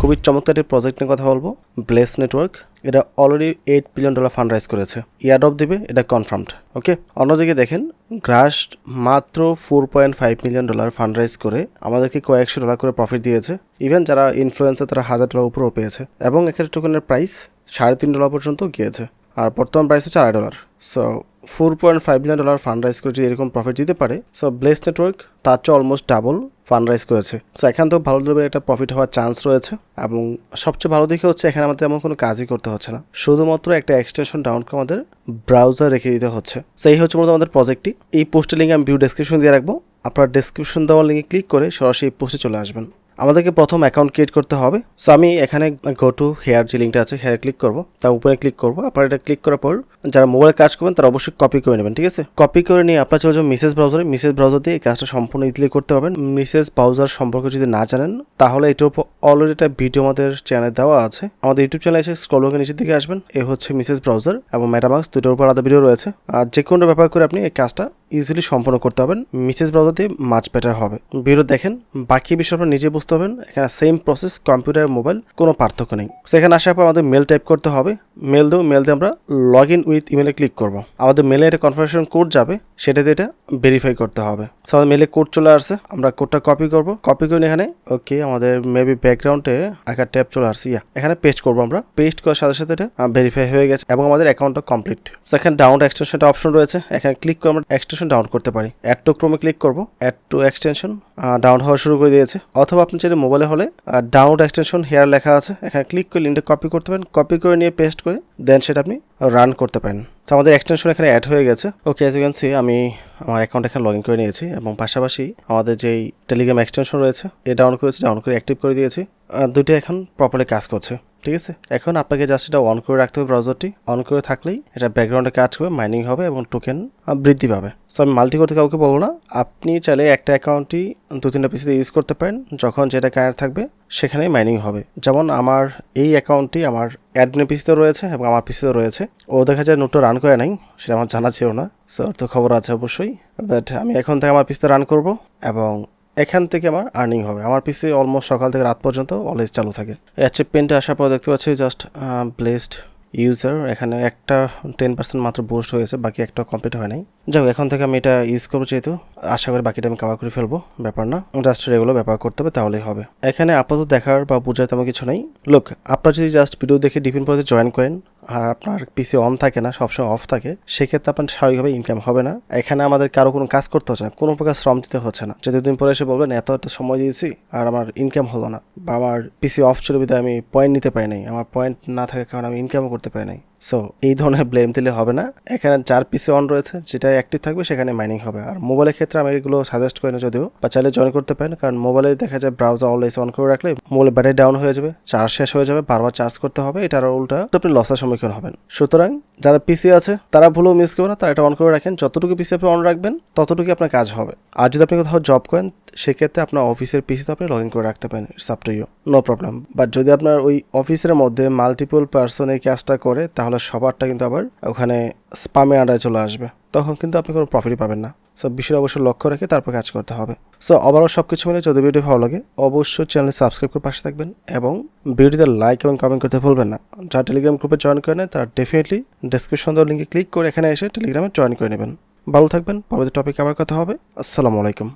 খুবই চমৎকার একটি প্রজেক্ট নিয়ে কথা বলব ব্লেস নেটওয়ার্ক এটা already eight billion dollar fund raise করেছে ইয়ারডপ দেবে এটা কনফার্মড ওকে অন্যদিকে দেখেন গ্রাস মাত্র four point five million dollar fund raise করে আমাদেরকে কয়েকশো ডলার করে প্রফিট দিয়েছে। ইভেন যারা ইনফ্লুয়েন্সার তারা হাজার ডলার উপরেও পেয়েছে। এবং এখানে টোকেনের প্রাইস সাড়ে তিন ডলার পর্যন্ত গিয়েছে। আর বর্তমান প্রাইস হচ্ছে আড়াই dollar so four point five million dollar fund raise করে যদি এরকম প্রফিট দিতে পারে। সো ব্লেস নেটওয়ার্ক তার চেয়ে অলমোস্ট ডাবল ফান্ড রাইজ করেছে। সো এখান থেকে ভালো লেভেলের একটা প্রফিট হওয়ার চান্স রয়েছে। এবং সবচেয়ে ভালো দিকে হচ্ছে, এখানে আমাদের এমন কোনো কাজই করতে হচ্ছে না। শুধুমাত্র একটা এক্সটেনশন ডাউন করে আমাদের ব্রাউজার রেখে দিতে হচ্ছে। সো এই হচ্ছে মূলত আমাদের প্রজেক্টটি এই পোস্টের লিঙ্ক আমি ভিউ ডেসক্রিপশন দিয়ে রাখব। আপনার ডেসক্রিপশন দেওয়ার লিঙ্কে ক্লিক করে সরাসরি এই পোস্টে চলে আসবেন। আমাদেরকে প্রথম অ্যাকাউন্ট ক্রিয়েট করতে হবে। সো আমি এখানে গো টু হেয়ার যে লিঙ্কটা আছে হেয়ার ক্লিক করব। তার উপরে ক্লিক করব। আপনার এটা ক্লিক করার পর যারা মোবাইলে কাজ করবেন, তারা অবশ্যই কপি করে নেবেন, ঠিক আছে? কপি করে নিয়ে আপনার চলে যাবেন মিসেস ব্রাউজারে মিসেস ব্রাউজার দিয়ে এই কাজটা সম্পূর্ণ ইজিলি করতে পারবেন। মিসেস ব্রাউজার সম্পর্কে যদি না জানেন, তাহলে এটার উপর অলরেডি একটা ভিডিও আমাদের চ্যানেলে দেওয়া আছে। আমাদের ইউটিউব চ্যানেলে এসে স্ক্রল করে নিচের দিকে আসবেন। এ হচ্ছে মিসেস ব্রাউজার এবং মেটামাক্স দুটোর উপর আলাদা ভিডিও রয়েছে। আর যে কোনো ব্যাপার করে আপনি এই কাজটা ইজিলি সম্পন্ন করতে পারবেন। মিসেস ব্রাউজার দিয়ে মাছ বেটার হবে। ভিডিও দেখেন, বাকি বিষয় আপনার নিজে বুঝতে পারবেন। এখানে সেম প্রসেস কম্পিউটার মোবাইল কোনো পার্থক্য নেই। সেখানে আসার পর আমাদের মেল টাইপ করতে হবে। মেল দেবো মেল দিয়ে আমরা লগ ইন উইথ ইমেলে ক্লিক করব। আমাদের মেলে একটা কনফার্মেশন কোড যাবে সেটা দিয়ে এটা ভেরিফাই করতে হবে। আমাদের মেলে কোড চলে আসছে। আমরা কোডটা কপি করব। কপি করে এখানে ওকে আমাদের মেবি ব্যাকগ্রাউন্ডে একটা ট্যাব চলে আসছে ইয়া এখানে পেস্ট করব আমরা। পেস্ট করার সাথে সাথে এটা ভেরিফাই হয়ে গেছে এবং আমাদের অ্যাকাউন্টটা কমপ্লিট সেখানে ডাউন এক্সটেনশনটা অপশন রয়েছে। এখানে ক্লিক করে আমরা এক্সটেনশন ডাউন করতে পারি। অ্যাড টু ক্রমে ক্লিক করব অ্যাড টু এক্সটেনশন ডাউন হওয়া শুরু করে দিয়েছে। অথবা আপনি চাইলে মোবাইলে হলে ডাউনলোড এক্সটেনশন হেয়ার লেখা আছে। এখানে ক্লিক করে লিঙ্কটা কপি করতে পারেন। কপি করে নিয়ে পেস্ট করে দেন সেটা আপনি রান করতে পারেন। তো আমাদের এক্সটেনশন এখানে অ্যাড হয়ে গেছে। ওকে এজ ইউ সি আমি আমার অ্যাকাউন্ট এখানে লগ ইন করে নিয়েছি এবং পাশাপাশি আমাদের যেই টেলিগ্রাম এক্সটেনশন রয়েছে, এ ডাউন করেছি ডাউন করে অ্যাক্টিভ করে দিয়েছি। দুইটা এখন প্রপারলি কাজ করছে। ঠিক আছে? এখন আপনাকে জাস্ট এটা অন করে রাখতে হবে ব্রাউজারটি অন করে থাকলেই এটা ব্যাকগ্রাউন্ডে কাজ করবে মাইনিং হবে এবং টোকেন বৃদ্ধি পাবে। সো আমি মাল্টি করতে কাউকে বলব না। আপনি চাইলে একটা অ্যাকাউন্টই দু তিনটা পিসিতে ইউজ করতে পারেন। যখন যেটা কানেক্ট থাকবে, সেখানেই মাইনিং হবে। যেমন আমার এই অ্যাকাউন্টটি আমার অ্যাডমিনের পিসিতে রয়েছে এবং আমার পিসিতে রয়েছে। ও দেখা যায় নোটটা রান করে নাই, সেটা আমার জানা ছিল না। সো তো খবর আছে অবশ্যই। বাট আমি এখন থেকে আমার পিসিতে রান করব এবং এখান থেকে আমার আর্নিং হবে। আমার পিসি অলমোস্ট সকাল থেকে রাত পর্যন্ত অলওয়েজ চালু থাকে। অ্যাচিভমেন্টে আসার পর দেখতে পাচ্ছি জাস্ট ব্লেসড ইউজার এখানে একটা টেন পার্সেন্ট মাত্র বুস্ট হয়েছে, বাকি একটা কমপ্লিট হয় নাই। যাই এখন থেকে আমি এটা ইউজ করব যেহেতু, আশা করি বাকিটা আমি কভার করে ফেলব, ব্যাপার না। জাস্ট রেগুলো ব্যাপার করতে হবে, তাহলেই হবে। এখানে আপাতত দেখার বা বোঝার তেমন কিছু নেই। লোক আপনার যদি জাস্ট ভিডিও দেখে ডিফিন পথে জয়েন করেন আর আপনার পিসি অন থাকে না, সবসময় অফ থাকে, সেক্ষেত্রে আপনার স্বাভাবিকভাবে ইনকাম হবে না। এখানে আমাদের কারও কোনো কাজ করতে হচ্ছে না, কোনো প্রকার শ্রম দিতে হচ্ছে না। যে দুদিন পরে এসে বলবেন, এত একটা সময় দিয়েছি আর আমার ইনকাম হলো না। বা আমার পিসি অফ ছিল বিধায় আমি পয়েন্ট নিতে পারি নাই, আমার পয়েন্ট না থাকার কারণে আমি ইনকামও করতে পারি নাই। সো এই ধরনের ব্লেম দিলে হবে না। এখানে যার পিসি অন রয়েছে যেটা অ্যাক্টিভ থাকবে, সেখানে মাইনিং হবে। আর মোবাইলের ক্ষেত্রে আমি এগুলো সাজেস্ট করি না যদিও, বা চাইলে জয়েন করতে পারেন, কারণ মোবাইলে দেখা যায় ব্রাউজার অলওয়েজ অন করে রাখলে মোবাইল ব্যাটারি ডাউন হয়ে যাবে চার্জ শেষ হয়ে যাবে, বারবার চার্জ করতে হবে, এটার উল্টা তো আপনি লসের সম্মুখীন হবেন। সুতরাং যারা পিসি আছে, তারা ভুলেও মিস করবে না, তারা এটা অন করে রাখেন। যতটুকু পিসি আপনি অন রাখবেন ততটুকু আপনার কাজ হবে। আর যদি আপনি কোথাও জব করেন, সেক্ষেত্রে আপনার অফিসের পিসিতে আপনি লগ ইন করে রাখতে পারেন up to you no problem but যদি আপনার ওই অফিসের মধ্যে মাল্টিপল পার্সন এই কাজটা করে, তাহলে সবারটা কিন্তু আবার ওখানে স্পামে আন্ডারে চলে আসবে। তখন কিন্তু আপনি কোনো প্রফিটই পাবেন না। সো বিষয়ে অবশ্যই লক্ষ্য রেখে তারপর কাজ করতে হবে। সো ওভারঅল সব কিছু মিলে যদি ভিডিও ভালো লাগে, অবশ্যই চ্যানেল সাবস্ক্রাইব করে পাশে থাকবেন এবং ভিডিওতে লাইক এবং কমেন্ট করতে ভুলবেন না। যারা টেলিগ্রাম গ্রুপে জয়েন করে নেয় তারা ডেফিনেটলি ডিসক্রিপশন দেওয়ার লিঙ্কে ক্লিক করে এখানে এসে টেলিগ্রামে জয়েন করে নেবেন। ভালো থাকবেন, পরবর্তী টপিক আবার কথা হবে। আসসালামু আলাইকুম।